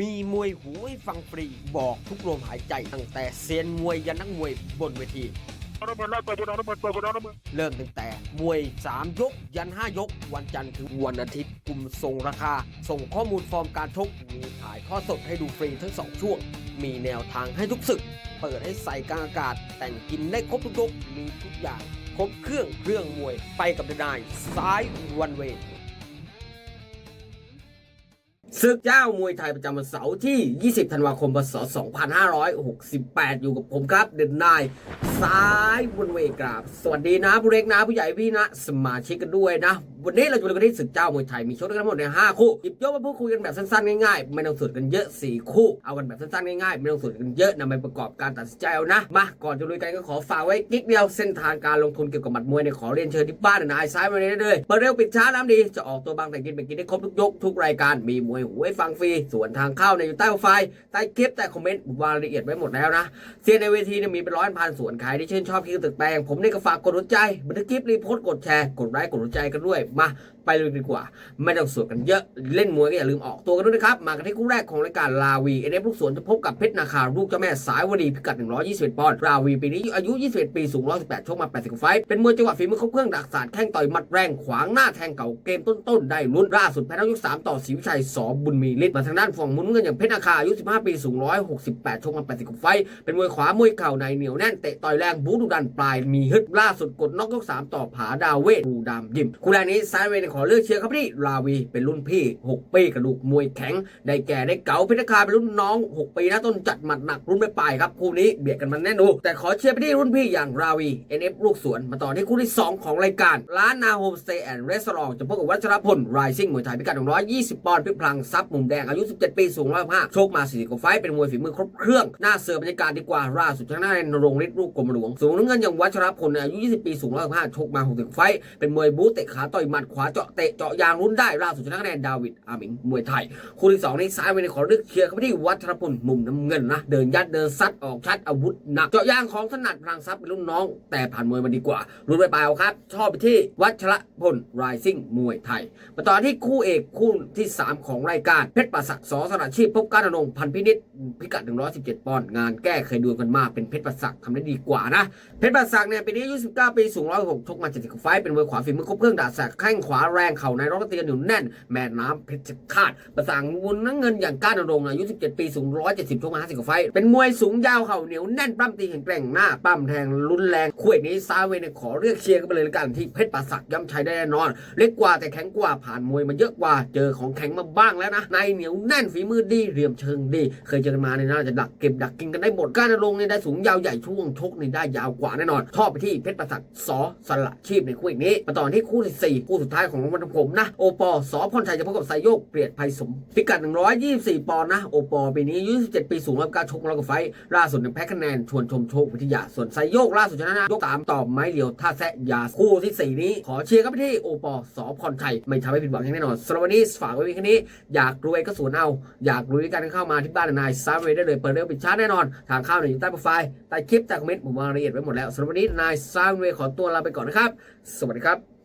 มีมวยหูให้ฟังฟรีบอกทุกลมหายใจตั้งแต่เซียนมวยยันนักมวยบนเวทีเอาน้ำมันไล่ต่อยบนเอาน้ำมันต่อยบนเอาน้ำมันเริ่มตั้งแต่มวย 3 ยก ยัน 5 ยก วันจันทร์ถึงวันอาทิตย์กลุ่มส่งราคา ส่งข้อมูลฟอร์มการชกมีถ่ายทอดสดให้ดูฟรีทั้ง 2 ช่วง มีแนวทางให้ทุกศึก เปิดให้ใส่กลางอากาศ แต่งกินได้ครบทุกยกมีทุกอย่าง ครบเครื่องเครื่องมวยไปกับเดนายซ้ายวันเว ศึกเจ้ามวยไทยประจำวันเสาร์ที่ 20 ธันวาคม พศ 2568 อยู่กับผมครับ เดนนายซ้ายบนเวกราบ สวัสดีนะผู้เล็กนะผู้ใหญ่พี่นะ สมาชิกกันด้วยนะ วันนี้เราจะมาดูกันที่ศึกเจ้ามวยไทยมีชกด้วยกันทั้งหมดใน 5 คู่หยิบยกมาพูดคุยกันแบบสั้นๆ ง่ายๆ ไม่ต้องสุดกันเยอะ 4 คู่ เอากันแบบสั้นๆ ง่ายๆ ไม่ต้องสุดกันเยอะนำไปประกอบการตัดสินใจเอานะ มา ก่อนจะลุยกันก็ขอฝากไว้กิ๊กเดียวเส้นทางการลงทุนเกี่ยวกับหมัดมวยเนี่ยขอเรียนเชิญที่บ้านนายซ้ายมาเลยได้เลยเปิดเร็วปิดช้าน้ำดีจะออกตัวบางแต่กินไปกินได้ครบทุกยกทุกรายการมีมวยหูให้ฟังฟรี ส่วนทางเข้าในอยู่ใต้โปรไฟล์ใต้คลิปใต้คอมเมนต์วางรายละเอียดไว้หมดแล้วนะเซียนในเวทีเนี่ยมีเป็นร้อยพันส่วนใครที่ชื่นชอบคลิปตึกแปลง ผมนี่ก็ฝากกดหัวใจบันทึกคลิปรีโพสต์กดแชร์กดไลค์กดหัวใจกันด้วยมา ไปเลยดีกว่า ไม่ต้องสวดกันเยอะเล่นมวยก็อย่าลืมออกตัวกันด้วยนะครับ มากันที่คู่แรกของรายการลาวีเอเดฟลูกสวนจะพบกับเพชรนาคาลูกเจ้าแม่สายวดีพิกัด 121 ปอนด์ราวีปีนี้อายุ 21 ปีสูง 118 ชกมา 80 ไฟต์เป็นมวยจังหวะฝีมือครบเครื่องดักศาสตร์แข้งต่อยหมัดแรงขวางหน้าแทงเก่าเกมต้นๆได้ลุ้นล่าสุดแพ้นักยก3ต่อศรีวิชัยสอบุญมีฤทธิ์มาทางด้านฝั่งมุนเงินอย่างเพชรนาคาอายุ 15 ปีสูง 168 ชกมา 80ไฟต์เป็นมวยขวามวยเข่าในเหนียวแน่นเตะต่อยแรงบู๊ดุดันปลายมีฮึดล่าสุดกดน็อกยกสามต่อผาดาวเวทภูดามยิมคู่แรกนี้ซ้ายเวย์ขออเลือกเชียร์ครับพี่ราวีเป็นรุ่นพี่ 6 ปีกระดูกมวยแข็ง ได้แก่ได้เก๋าเพชรนาคาเป็นรุ่นน้อง 6 ปีนะต้นจัดหมัดหนักรุ่นไม่ปลายครับคู่นี้เบียดกันมันแน่นอนแต่ขอเชียร์ไปที่รุ่นพี่อย่างราวี NF ลูกสวนมาต่อที่คู่ที่ 2 ของรายการร้านนาโฮมสเตย์แอนด์รีสอร์ทจะพบกับวัชรพลไรซิ่งมวยไทยพิกัด120 ปอนด์พิพลังซับมุมแดงอายุ 17 ปีสูง105โชคมา40กว่าไฟเป็นมวยฝีมือครบเครื่องหน้าเสือบรรยากาศดีกว่าล่าสุดชนะในนรงฤทธิ์ลูกกรมหลวงสูงน้ำเงินอย่างวัชรพลอายุ 20 ปีสูง105โชคมา60ไฟเป็นมวยบู๊เตะขาต่อยหมัดขวาจาะเตะเจาะยางรุ่นได้ล่าสุดชนะคะแนนดาวิดอามิงมวยไทย คู่ที่สองนี้ซ้ายไปในขอเลือกเชียร์เข้าไปที่วัชรพลมุมน้ำเงินนะเดินยัดเดินซัดออกชัดอาวุธหนักเจาะยางของถนัดพลังทรัพย์เป็นรุ่นน้อง แต่ผ่านมวยมาดีกว่า รุ่นไปเปล่าครับ ชอบไปที่วัชรพลไรซิ่งมวยไทยมาต่อที่คู่เอกคู่ที่ 3 ของรายการเพชรประศักดิ์สอสระชีพพบการอนงค์พันพินิษพิกัด 117 ปอนด์งานแก้เคยดูกันมากเป็นเพชรประศักดิ์ทำได้ดีกว่านะเพชรประศักดิ์เนี่ยปีนี้อายุ19ปีสูง106ชกมา70ไฟเป็นมวยขวาฝีมือครบเครื่องดาบแสกแข้งขวาแรงเข่าในรอบตีกันอยู่แน่น แม่น้ำเพชรฆาตประสางมุนน้ำเงินอย่างก้านนรงอายุ 17 ปี สูง 170ชกมา50กว่าไฟต์เป็นมวยสูงยาวเข่าเหนียวแน่นปั้มตีแข็งแกร่งหน้าปั้มแทงรุนแรงคู่เอกนี้ซาเวเนี่ยขอเรียกเชียร์กันไปเลยละกันที่เพชรประศักย่ำชัยได้แน่นอน เล็กกว่าแต่แข็งกว่าผ่านมวยมาเยอะกว่าเจอของแข็งมาบ้างแล้วนะในเหนียวแน่นฝีมือดีเหลี่ยมเชิงดี เคยเจอกันมาเนี่ยน่าจะดักเก็บดักกินกันได้หมดก้านนรงเนี่ยได้สูงยาวใหญ่ช่วงชกนี่ได้ยาวกว่าแน่นอนชอบไปที่เพชรประศักสอสละชีพในคู่เอกนี้มาต่อที่คู่ที่สี่คู่สุดท้ายของของวันผมนะ โอปอสอพรชัยจะพบกับไซโยกเปลี่ยนภัยสม พิกัด 124 ปอนด์นะ โอปอปีนี้อายุ27ปีสูงรับการชกร้อยกว่าไฟล่าสุดเนี่ยแพ้คะแนนชวนชมโชควิทยา ส่วนไซโยกล่าสุดชนะนะยกสามต่อไม้เดียวท่าแซะยาคู่ที่สี่นี้ ขอเชียร์ครับที่โอปอสอพรชัยไม่ทำให้ผิดหวังอย่างแน่นอนสำหรับวันนี้ฝากไว้เพียงแค่นี้อยากรวยก็สวนเอาอยากรวยกันเข้ามาที่บ้านนายซาเวได้เลยเปิดเร็วปิดช้าแน่นอน ทางเข้าเนี่ยอยู่ใต้โปรไฟล์ใต้คลิปใต้คอมเมนต์ผมวางรายละเอียดไว้หมดแล้วสำหรับวันนี้นายซาเวขอตัวลาไปก่อนนะครับ สวัสดีครับ